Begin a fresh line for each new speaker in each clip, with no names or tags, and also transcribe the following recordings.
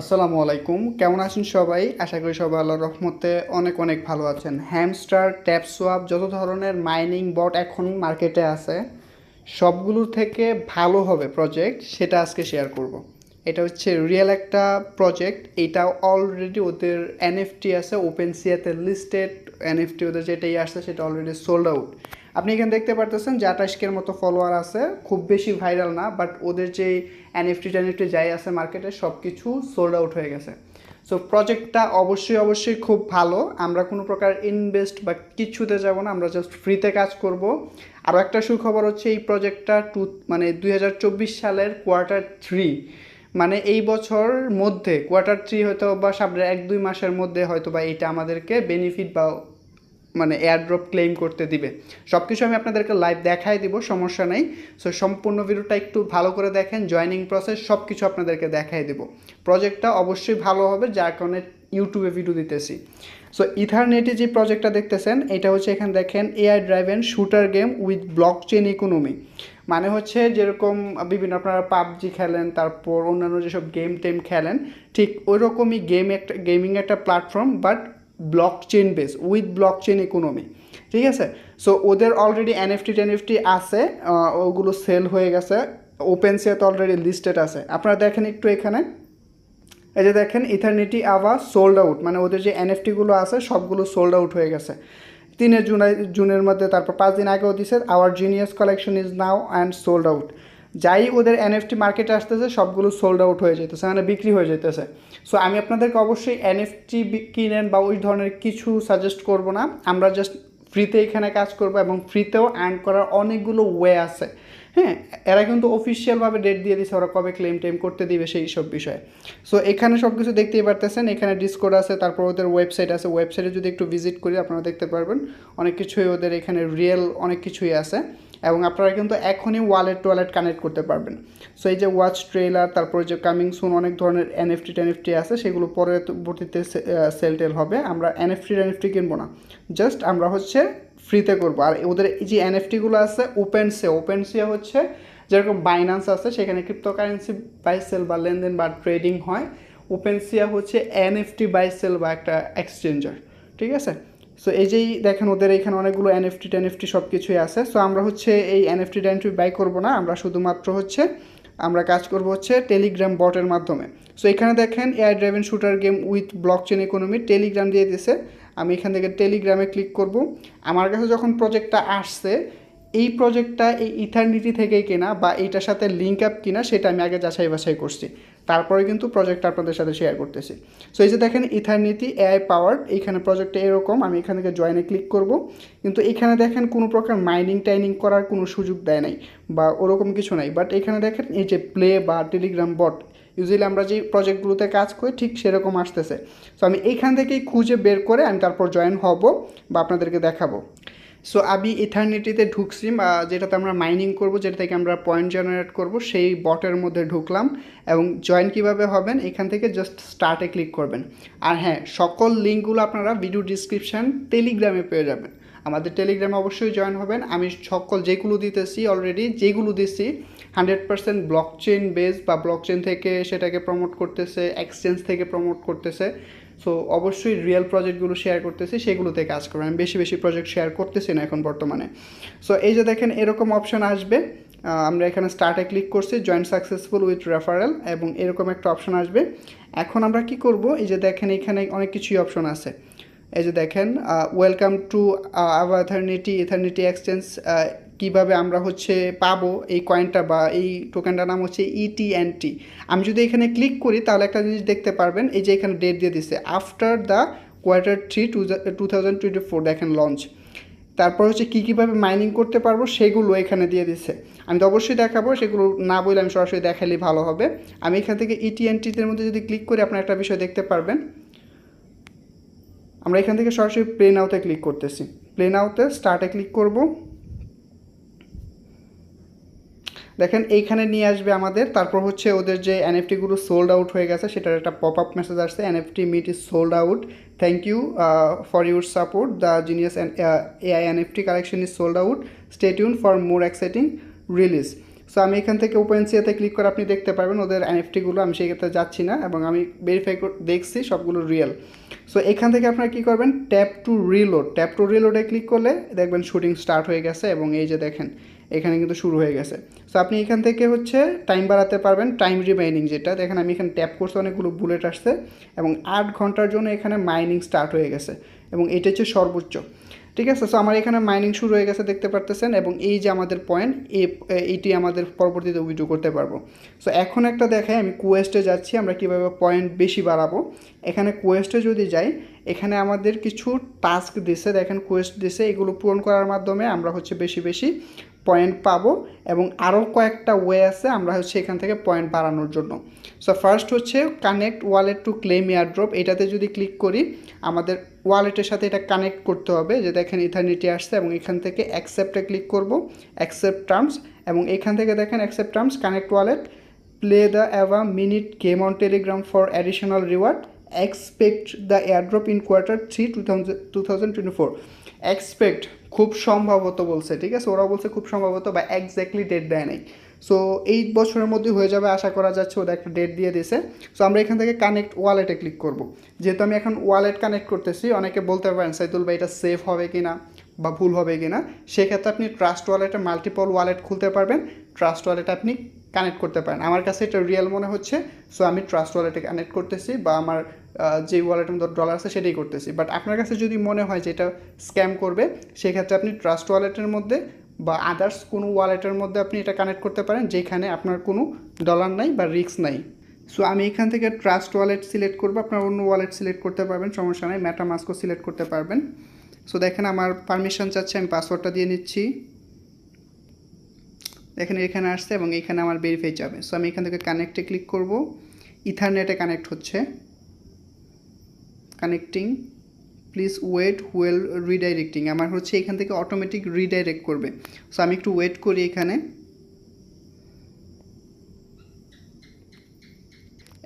আসসালামু আলাইকুম। কেমন আছেন সবাই? আশা করি সবাই আল্লাহর রহমতে অনেক অনেক ভালো আছেন। হ্যামস্টার ট্যাপ সোয়াপ যত ধরনের মাইনিং বট এখন মার্কেটে আছে সবগুলোর থেকে ভালো হবে প্রজেক্ট সেটা আজকে শেয়ার করব। এটা হচ্ছে রিয়েল একটা প্রজেক্ট এটা অলরেডি ওদের এনএফটি আছে ওপেন সিয়াতে লিস্টেড এনএফটি ওদের যেটাই আসছে, সেটা অলরেডি সোল্ড আউট আপনি এখানে দেখতে পারতেছেন যে আঠাশকের মতো ফলোয়ার আছে। খুব বেশি ভাইরাল না বাট ওদের যে এনএফটি টেনএফটি যাই আছে মার্কেটে সব কিছু সোল্ড আউট হয়ে গেছে। সো প্রজেক্টটা অবশ্যই অবশ্যই খুব ভালো। আমরা কোনো প্রকার ইনভেস্ট বা কিছুতে যাব না, আমরা জাস্ট ফ্রিতে কাজ করব। আরও একটা সুখবর হচ্ছে এই প্রজেক্টটা টু মানে দুই হাজার চব্বিশ সালের কোয়ার্টার থ্রি মানে এই বছর মধ্যে কোয়ার্টার থ্রি হয়তো বা সামনে এক দুই মাসের মধ্যে হয়তো বা এইটা আমাদেরকে বেনিফিট বা মানে এয়ারড্রপ ক্লেম করতে দিবে। সব কিছু আমি আপনাদেরকে লাইভ দেখাই দিব, সমস্যা নেই। সো সম্পূর্ণ ভিডিওটা একটু ভালো করে দেখেন জয়নিং প্রসেস সব কিছু আপনাদেরকে দেখাই দিব। প্রজেক্টটা অবশ্যই ভালো হবে, যার কারণে ইউটিউবে ভিডিও দিতেছি। সো ইথারনেটে যে প্রজেক্টটা দেখতেছেন, এটা হচ্ছে এখানে দেখেন AI driven shooter game with blockchain economy মানে হচ্ছে যেরকম বিভিন্ন আপনারা পাবজি খেলেন, তারপর অন্যান্য যেসব গেম টেম খেলেন, ঠিক ওই রকমই গেম একটা গেমিং একটা platform but blockchain based with blockchain economy ঠিক আছে? সো ওদের অলরেডি এনএফটি টেনএফটি আছে ওগুলো সেল হয়ে গেছে ওপেন তো অলরেডি লিস্টেড আছে। আপনারা দেখেন একটু এখানে। এই যে দেখেন ইথারনিটি আবার সোল্ড আউট মানে ওদের যে এনএফটিগুলো আছে, সবগুলো সোল্ড আউট হয়ে গেছে। তিনের জুলাই জুনের মধ্যে, তারপর পাঁচ দিন আগেও দিছে our genius collection is now and sold out যাই ওদের এনএফটি মার্কেটে আসতেছে, সবগুলো সোল্ড আউট হয়ে যেতেছে মানে বিক্রি হয়ে যেতেছে সো আমি আপনাদেরকে অবশ্যই এনএফটি কিনেন বা ওই ধরনের কিছু সাজেস্ট করব না। আমরা জাস্ট ফ্রিতে এখানে কাজ করব এবং ফ্রিতেও আর্ন করার অনেকগুলো ওয়ে আছে। হ্যাঁ এরা কিন্তু অফিসিয়ালভাবে ডেট দিয়ে দিছে, ওরা কবে ক্লেম টেম করতে দিবে সেই সব বিষয়ে। সো এখানে সব কিছু দেখতেই পারতেছেন, এখানে ডিসকোড আছে, তারপর ওদের ওয়েবসাইট আছে। ওয়েবসাইটে যদি একটু ভিজিট করি, আপনারা দেখতে পারবেন। অনেক কিছুই ওদের এখানে রিয়েল অনেক কিছুই আছে। এবং আপনারা কিন্তু এখনই ওয়ালেট টোয়ালেট কানেক্ট করতে পারবেন। সো এই যে ওয়াচ ট্রেলার তারপরে যে কামিং সুন অনেক ধরনের এনএফটি টেনএফটি আছে, সেগুলো পরবর্তীতে সেল টেল হবে। আমরা এনএফটি টেনএফটি কিনবো না। জাস্ট আমরা হচ্ছে ফ্রিতে করব। আর ওদের এই যে এনএফটিগুলো আছে ওপেন সে ওপেন সে হচ্ছে যেরকম বাইন্যান্স আছে, সেখানে ক্রিপ্টোকারেন্সি বাই সেল বা লেনদেন বা ট্রেডিং হয়। ওপেন সিয়া হচ্ছে এনএফটি বাই সেল বা একটা এক্সচেঞ্জার ঠিক আছে? সো এই যেই দেখেন ওদের এখানে অনেকগুলো এনএফটি টেনএফটি সব কিছুই আছে। সো আমরা হচ্ছে এই এনএফটি টেনএফটি বাই করব না। আমরা শুধুমাত্র হচ্ছে, আমরা কাজ করব হচ্ছে টেলিগ্রাম বটের মাধ্যমে। সো এখানে দেখেন AI driven shooter game with blockchain economy Telegram দিয়ে দিয়েছে আমি এখান থেকে টেলিগ্রামে ক্লিক করব। আমার কাছে যখন প্রজেক্টটা আসছে এই প্রজেক্টটা এই ইথারনিটি থেকেই কেনা বা এইটার সাথে লিঙ্ক আপ কিনা সেটা আমি আগে যাচাই বাছাই করছি। তারপরে কিন্তু প্রজেক্টটা আপনাদের সাথে শেয়ার করতেছি। সো এই যে দেখেন ইথারনিটি এআই পাওয়ার এইখানে প্রজেক্টটা এরকম, আমি এখান থেকে জয়েনে ক্লিক করব। কিন্তু এখানে দেখেন কোনো প্রকার মাইনিং টাইনিং করার কোনো সুযোগ দেয় নাই বা ওরকম কিছু নাই। বাট এখানে দেখেন এই যে প্লে বা টেলিগ্রাম বট ইউজুয়ালি আমরা যে প্রজেক্টগুলোতে কাজ করি ঠিক সেরকম আসতেছে। সো আমি এইখান থেকেই খুঁজে বের করে আমি তারপর জয়েন হব বা আপনাদেরকে দেখাবো। সো আমি ইথারনিটিতে ঢুকছি যেটাতে আমরা মাইনিং করব, যেটা থেকে আমরা পয়েন্ট জেনারেট করব, সেই বটের মধ্যে ঢুকলাম এবং জয়েন কীভাবে হবেন, এখান থেকে জাস্ট স্টার্টে ক্লিক করবেন। আর হ্যাঁ সকল লিঙ্কগুলো আপনারা ভিডিও ডিসক্রিপশান টেলিগ্রামে পেয়ে যাবেন। আমাদের টেলিগ্রামে অবশ্যই জয়েন হবেন। আমি সকল যেগুলো দিতেছি অলরেডি যেগুলো দিচ্ছি hundred percent blockchain base বা ব্লক চেন থেকে সেটাকে প্রমোট করতেছে এক্সচেঞ্জ থেকে প্রমোট করতেছে। সো অবশ্যই রিয়েল প্রজেক্টগুলো শেয়ার করতেছি সেগুলোতে কাজ করবেন আমি বেশি বেশি প্রজেক্ট শেয়ার করতেছি না এখন বর্তমানে। সো এই যে দেখেন, এরকম অপশন আসবে। আমরা এখানে স্টার্টে ক্লিক করছি জয়েন্ট সাকসেসফুল উইথ রেফারেল এবং এরকম একটা অপশন আসবে। এখন আমরা কি করব? এই যে দেখেন, এখানে অনেক কিছুই অপশন আছে। এই যে দেখেন welcome to our Eternity Eternity exchange কীভাবে আমরা হচ্ছে পাবো এই কয়েনটা বা এই টোকেনটার নাম হচ্ছে E ইটিএনটি আমি যদি এখানে ক্লিক করি, তাহলে একটা জিনিস দেখতে পারবেন, এই যে এখানে ডেট দিয়ে দিছে। After the quarter three two two thousand twenty four দেখেন লঞ্চ তারপর হচ্ছে কী কীভাবে মাইনিং করতে পারব, সেগুলো এখানে দিয়ে দিচ্ছে আমি তো অবশ্যই দেখাবো, সেগুলো না বলে আমি সরাসরি দেখালেই ভালো হবে। আমি এখান থেকে E ইটিএনটিদের মধ্যে যদি ক্লিক করি, আপনার একটা বিষয় দেখতে পারবেন। আমরা এখান থেকে সরাসরি প্লে নাওতে ক্লিক করতেছি। প্লে নাওতে স্টার্টে ক্লিক করব। দেখেন, এইখানে নিয়ে আসবে আমাদের। তারপর হচ্ছে ওদের যে এনএফটিগুলো সোল্ড আউট হয়ে গেছে, সেটার একটা পপ আপ মেসেজ আসছে NFT mint is sold out thank you for your support the genius AI NFT collection is sold out stay tune for more exciting release so আমি এখান থেকে ওপেন সিয়াতে ক্লিক করে আপনি দেখতে পারবেন ওদের এনএফটিগুলো আমি সেই ক্ষেত্রে যাচ্ছি না এবং আমি ভেরিফাই দেখছি সবগুলো রিয়েল সো এখান থেকে আপনারা কী করবেন? Tap to reload tap to রিলোডে click করলে দেখবেন শুটিং স্টার্ট হয়ে গেছে এবং এই যে দেখেন এখানে কিন্তু শুরু হয়ে গেছে। সো আপনি এখান থেকে হচ্ছে টাইম বাড়াতে পারবেন টাইম রিমাইনিং যেটা। দেখেন, আমি এখানে ট্যাপ করছি, অনেকগুলো বুলেট আসছে এবং আট ঘণ্টার জন্য এখানে মাইনিং স্টার্ট হয়ে গেছে এবং এটা হচ্ছে সর্বোচ্চ। ঠিক আছে? সো আমার এখানে মাইনিং শুরু হয়ে গেছে, দেখতে পারতেছেন এবং এই যে আমাদের পয়েন্ট এইটি আমাদের পরবর্তীতে উইড্রো করতে পারব। সো এখন একটা দেখাই, আমি কুয়েস্টে যাচ্ছি, আমরা কীভাবে পয়েন্ট বেশি বাড়াবো। এখানে কুয়েস্টে যদি যাই, এখানে আমাদের কিছু টাস্ক দিছে, দেখেন কোয়েস্ট দিছে, এগুলো পূরণ করার মাধ্যমে আমরা হচ্ছে বেশি বেশি পয়েন্ট পাবো এবং আরও কয়েকটা ওয়ে আছে আমরা হচ্ছে এখান থেকে পয়েন্ট বাড়ানোর জন্য। সো ফার্স্ট হচ্ছে connect wallet to claim airdrop এটাতে যদি ক্লিক করি, আমাদের ওয়ালেটের সাথে এটা কানেক্ট করতে হবে যে দেখেন ইথারনিটি আসছে এবং এখান থেকে অ্যাকসেপ্টে ক্লিক করব অ্যাকসেপ্ট টার্মস এবং এখান থেকে দেখেন accept terms connect wallet play the Ava minute game on Telegram for additional reward expect the airdrop in quarter three two thousand খুব সম্ভবত বলছে, ঠিক আছে? ওরা বলছে খুব সম্ভবত বা এক্স্যাক্টলি ডেট দেয় নাই। সো এই বছরের মধ্যে হয়ে যাবে আশা করা যাচ্ছে ওদের একটা ডেট দিয়ে দিছে সো আমরা এখান থেকে কানেক্ট ওয়ালেটে ক্লিক করব। যেহেতু আমি এখন ওয়ালেট কানেক্ট করতেছি, অনেকে বলতে পারেন, সাইদুল ভাই, এটা সেফ হবে কি না বা ভুল হবে কি না সেক্ষেত্রে আপনি ট্রাস্ট ওয়ালেটে মাল্টিপল ওয়ালেট খুলতে পারবেন। ট্রাস্ট ওয়ালেট আপনি কানেক্ট করতে পারেন। আমার কাছে এটা রিয়েল মনে হচ্ছে। সো আমি ট্রাস্ট ওয়ালেটে কানেক্ট করতেছি বা আমার যে ওয়ালেটের মধ্যে ডলার আছে সেটাই করতেছি। বাট আপনার কাছে যদি মনে হয় যে এটা স্ক্যাম করবে, সেক্ষেত্রে আপনি ট্রাস্ট ওয়ালেটের মধ্যে বা আদার্স কোনো ওয়ালেটের মধ্যে আপনি এটা কানেক্ট করতে পারেন, যেখানে আপনার কোনো ডলার নাই বা রিস্ক নাই। সো আমি এখান থেকে ট্রাস্ট ওয়ালেট সিলেক্ট করব, আপনার অন্য ওয়ালেট সিলেক্ট করতে পারবেন, সমস্যা নাই ম্যাটামাস্কও সিলেক্ট করতে পারবেন। সো দেখেন আমার পারমিশন চাচ্ছে, আমি পাসওয়ার্ডটা দিয়ে নিচ্ছি। দেখেন এখানে আসছে এবং এখানে আমার ভেরিফাই যাবে। সো আমি এখান থেকে কানেক্টে ক্লিক করব। ইথারনেটে কানেক্ট হচ্ছে। Connecting please wait well redirecting আমার হচ্ছে এখান থেকে অটোমেটিক রিডাইরেক্ট করবে। সো আমি একটু ওয়েট করি এখানে।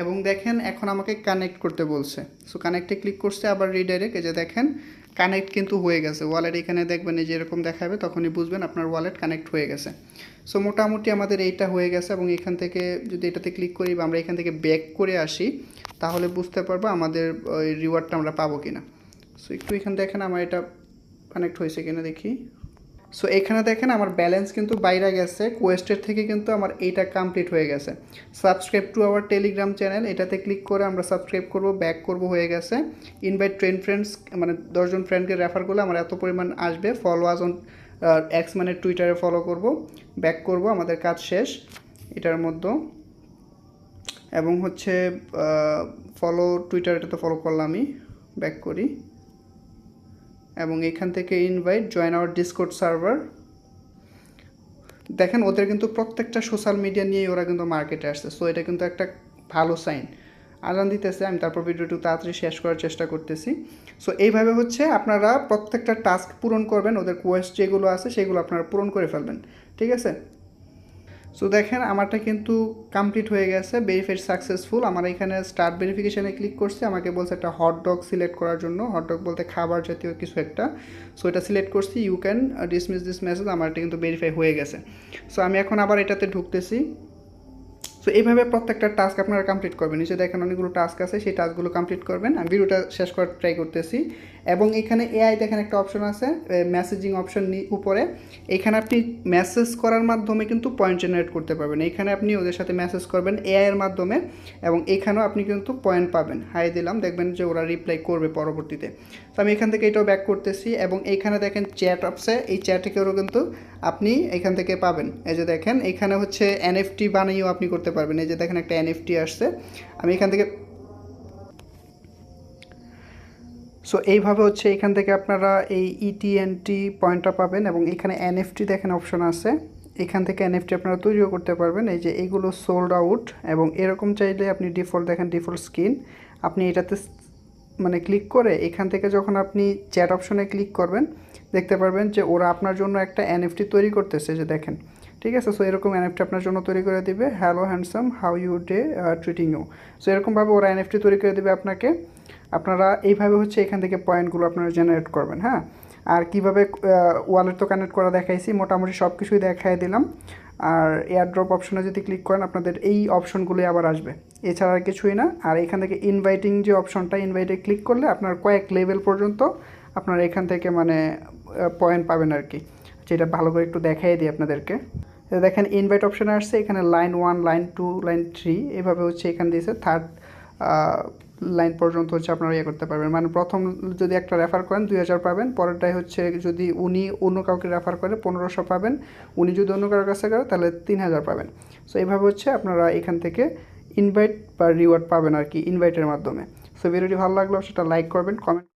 এবং দেখেন, এখন আমাকে কানেক্ট করতে বলছে। সো কানেক্টে ক্লিক করছে, আবার রিডাইরেক্ট এই যে দেখেন কানেক্ট কিন্তু হয়ে গেছে। ওয়ালেট এখানে দেখবেন এই যেরকম দেখাবে, তখনই বুঝবেন আপনার ওয়ালেট কানেক্ট হয়ে গেছে। সো মোটামুটি আমাদের এইটা হয়ে গেছে এবং এখান থেকে যদি এটাতে ক্লিক করি বা আমরা এখান থেকে ব্যাক করে আসি, তাহলে বুঝতে পারব আমাদের, ওই রিওয়ার্ডটা আমরা পাবো কিনা। সো একটু এখান দেখেন, আমার এটা কানেক্ট হয়েছে কিনা দেখি। সো এখানে দেখেন আমার ব্যালেন্স কিন্তু বাইরে গেছে কোয়েস্টের থেকে কিন্তু আমার এইটা কমপ্লিট হয়ে গেছে। Subscribe to our Telegram channel এটাতে ক্লিক করে আমরা সাবস্ক্রাইব করব ব্যাক করব হয়ে গেছে। ইনভাইট ট্রেন ফ্রেন্ডস মানে দশজন ফ্রেন্ডকে রেফার করলে আমার এত পরিমাণ আসবে। ফলো আজ অন এক্স মানে টুইটারে ফলো করব ব্যাক করব, আমাদের কাজ শেষ এটার মধ্যে। এবং হচ্ছে ফলো টুইটার এটা তো ফলো করলামই ব্যাক করি। এবং এখান থেকে invite join our Discord server দেখেন, ওদের কিন্তু প্রত্যেকটা সোশ্যাল মিডিয়া নিয়েই ওরা কিন্তু মার্কেটে আসছে সো এটা কিন্তু একটা ভালো সাইন আজান দিতেছে, আমি তারপর ভিডিওটি তাড়াতাড়ি শেষ করার চেষ্টা করতেছি। সো এইভাবে হচ্ছে আপনারা প্রত্যেকটা টাস্ক পূরণ করবেন, ওদের কোয়েস্ট যেগুলো আছে সেগুলো আপনারা পূরণ করে ফেলবেন, ঠিক আছে? সো দেখেন, আমারটা কিন্তু কমপ্লিট হয়ে গেছে ভেরিফাইড সাকসেসফুল আমার এখানে স্টার্ট ভেরিফিকেশানে ক্লিক করছি, আমাকে বলছে একটা হট ডগ সিলেক্ট করার জন্য। হট ডগ বলতে খাবার জাতীয় কিছু একটা। সো এটা সিলেক্ট করছি you can dismiss this message আমার এটা কিন্তু ভেরিফাই হয়ে গেছে। সো আমি এখন আবার এটাতে ঢুকতেছি। সো এইভাবে প্রত্যেকটা টাস্ক আপনারা কমপ্লিট করবেন। নিচে দেখেন, অনেকগুলো টাস্ক আছে, সেই টাস্কগুলো কমপ্লিট করবেন। আমি ভিডিওটা শেষ করার ট্রাই করতেছি। এবং এখানে এআই দেখেন একটা অপশন আছে মেসেজিং অপশন উপরে। এখানে আপনি মেসেজ করার মাধ্যমে কিন্তু পয়েন্ট জেনারেট করতে পারবেন। এখানে আপনি ওদের সাথে মেসেজ করবেন এআই এর মাধ্যমে, এবং এখানেও আপনি কিন্তু পয়েন্ট পাবেন। হাই দিলাম, দেখবেন যে ওরা রিপ্লাই করবে পরবর্তীতে। তো আমি এখান থেকে এটাও ব্যাক করতেছি, এবং এইখানে দেখেন চ্যাট অপসে এই চ্যাটকেও কিন্তু আপনি এখান থেকে পাবেন। এই যে দেখেন, এখানে হচ্ছে এনএফটি বানিয়েও আপনি করতে পারবেন। এই যে দেখেন একটা এনএফটি আসছে। আমি এখান থেকে সো এইভাবে হচ্ছে এখান থেকে আপনারা এই E ইটিএনটি পয়েন্টটা পাবেন এবং এখানে এনএফটি দেখেন অপশন আছে। এখান থেকে এনএফটি আপনারা তৈরিও করতে পারবেন। এই যে এইগুলো সোল্ড আউট এবং এরকম চাইলে আপনি ডিফল্ট দেখেন ডিফল্ট স্ক্রিন আপনি এটাতে মানে ক্লিক করে এখান থেকে যখন আপনি চ্যাট অপশনে ক্লিক করবেন, দেখতে পারবেন যে ওরা আপনার জন্য একটা এনএফটি তৈরি করতেছে যে দেখেন। ঠিক আছে? সো এরকম এনএফটি আপনার জন্য তৈরি করে দিবে। Hello handsome how you day treating you so এরকমভাবে ওরা এনএফটি তৈরি করে দেবে আপনাকে। আপনারা এইভাবে হচ্ছে এখান থেকে পয়েন্টগুলো আপনারা জেনারেট করবেন হ্যাঁ? আর কীভাবে ওয়ালেট তো কানেক্ট করা দেখাইছি, মোটামুটি সব কিছুই দেখাই দিলাম। আর এয়ারড্রপ অপশনে যদি ক্লিক করেন, আপনাদের এই অপশনগুলোই আবার আসবে। এছাড়া আর কিছুই না। আর এখান থেকে ইনভাইটিং যে অপশনটা ইনভাইটে ক্লিক করলে আপনার কয়েক লেভেল পর্যন্ত আপনার এখান থেকে মানে পয়েন্ট পাবেন আর কি। যেটা ভালো করে একটু দেখাই দিই আপনাদেরকে। দেখেন ইনভাইট অপশানে আসছে, এখানে line one line two line three এভাবে হচ্ছে এখানে দিয়েছে থার্ড লাইন পর্যন্ত হচ্ছে আপনারা ইয়ে করতে পারবেন। মানে প্রথম যদি একটা রেফার করেন, দুই হাজার পাবেন। পরেরটাই হচ্ছে যদি উনি অন্য কাউকে রেফার করে, পনেরোশো পাবেন। উনি যদি অন্য কারোর কাছে করে, তাহলে তিন হাজার পাবেন। সো এইভাবে হচ্ছে আপনারা এখান থেকে ইনভাইট বা রিওয়ার্ড পাবেন আর কি ইনভাইটের মাধ্যমে। সো ভিডিওটি ভালো লাগল, সেটা লাইক করবেন কমেন্ট